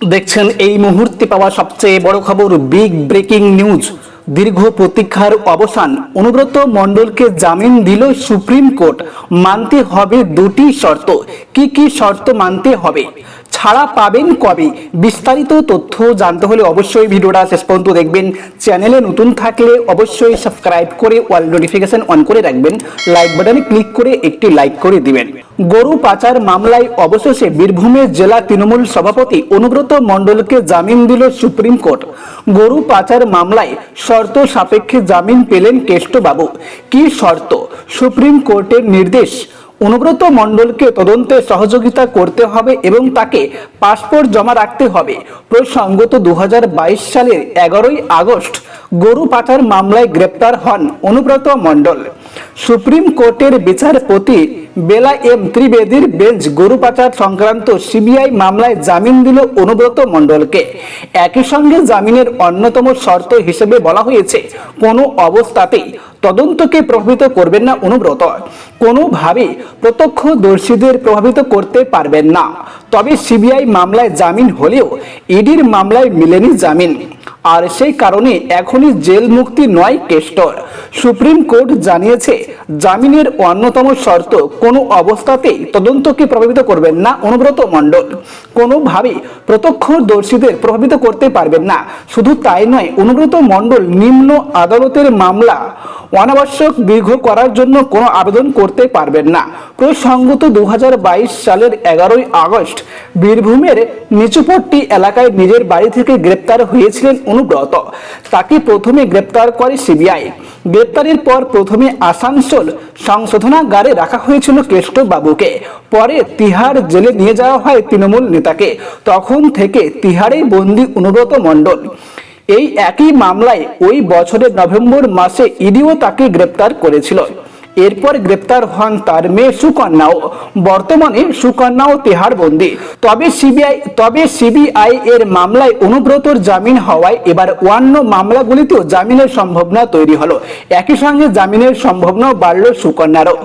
দেখছেন, এই মুহূর্তে পাওয়া সবচেয়ে বড় খবর বিগ ব্রেকিং নিউজ দীর্ঘ প্রতীক্ষার অবসান। অনুব্রত মণ্ডলকে জামিন দিল সুপ্রিম কোর্ট। মানতে হবে দুটি শর্ত। কি কি শর্ত মানতে হবে? ছাড়া পাবেন কবে? বিস্তারিত তথ্য জানতে হলে অবশ্যই ভিডিওটা শেষ পর্যন্ত দেখবেন। চ্যানেলে নতুন থাকলে অবশ্যই সাবস্ক্রাইব করে অল নোটিফিকেশন অন করে রাখবেন। লাইক বাটনে ক্লিক করে একটি লাইক করে দিবেন। গরু পাচার মামলায় অবশেষে বীরভূমের জেলা তৃণমূল সভাপতি অনুব্রত মণ্ডলকে জামিন দিল সুপ্রিম কোর্ট। গরু পাচার মামলায় শর্ত সাপেক্ষে জামিন পেলেন কেষ্টবাবু। কি শর্ত? সুপ্রিম কোর্টের নির্দেশ। অনুব্রত মণ্ডলকে তদন্তে সহযোগিতা করতে হবে এবং তাকে পাসপোর্ট জমা রাখতে হবে। প্রসঙ্গত দুহাজার বাইশ সালের এগারোই আগস্ট গরু পাচার মামলায় গ্রেপ্তার হন অনুব্রত মণ্ডল। সুপ্রিম কোর্টের বিচারপতি বেলা এম ত্রিবেদীর বেঞ্চ গরু পাচার সংক্রান্ত সিবিআই মামলায় জামিন দিল অনুব্রত মণ্ডলকে। একই সঙ্গে জামিনের অন্যতম শর্ত হিসেবে বলা হয়েছে, কোনো অবস্থাতেই তদন্তকে প্রভাবিত করবেন না অনুব্রত। কোনোভাবে প্রত্যক্ষদর্শীদের প্রভাবিত করতে পারবেন না। তবে সিবিআই মামলায় জামিন হলেও ইডির মামলায় মিলেনি জামিন। আর সেই কারণে এখনই জেল মুক্তি নয় কেষ্টর। সুপ্রিম কোর্ট জানিয়েছে, জামিনের অন্যতম শর্ত কোনো অবস্থাতেই তদন্তকে প্রভাবিত করবেন না অনুব্রত মণ্ডল। কোনোভাবেই প্রত্যক্ষদর্শীদের প্রভাবিত করতে পারবেন না। শুধু তাই নয়, অনুব্রত মণ্ডল নিম্ন আদালতের মামলা অনাবশ্যক দীর্ঘ করার জন্য কোনো আবেদন করতে পারবেন না। প্রসঙ্গত দু সালের এগারোই আগস্ট বীরভূমের নিচুপট্টি এলাকায় নিজের বাড়ি থেকে গ্রেপ্তার হয়েছিলেন অনুব্রত। তাকে প্রথমে গ্রেপ্তার করে সিবিআই। গ্রেপ্তারের পর প্রথমে আসানসোল সংশোধনাগারে রাখা হয়েছিল কেষ্ট বাবুকে। পরে তিহার জেলে নিয়ে যাওয়া হয় তৃণমূল নেতাকে। তখন থেকে তিহারে বন্দি অনুব্রত মণ্ডল। এই একই মামলায় ওই বছরের নভেম্বর মাসে ইডিও তাকে গ্রেপ্তার করেছিল। এরপর গ্রেপ্তার হন তার মেয়ে সুকন্যাও। বর্তমানে সুকন্যাও তেহার বন্দি। তবে সিবিআই তবে সিবিআই এর মামলায় অনুব্রতর জামিন হওয়ায় এবার অন্য মামলাগুলিতেও জামিনের সম্ভাবনা তৈরি হলো। একই সঙ্গে জামিনের সম্ভাবনাও বাড়ল সুকন্যারও।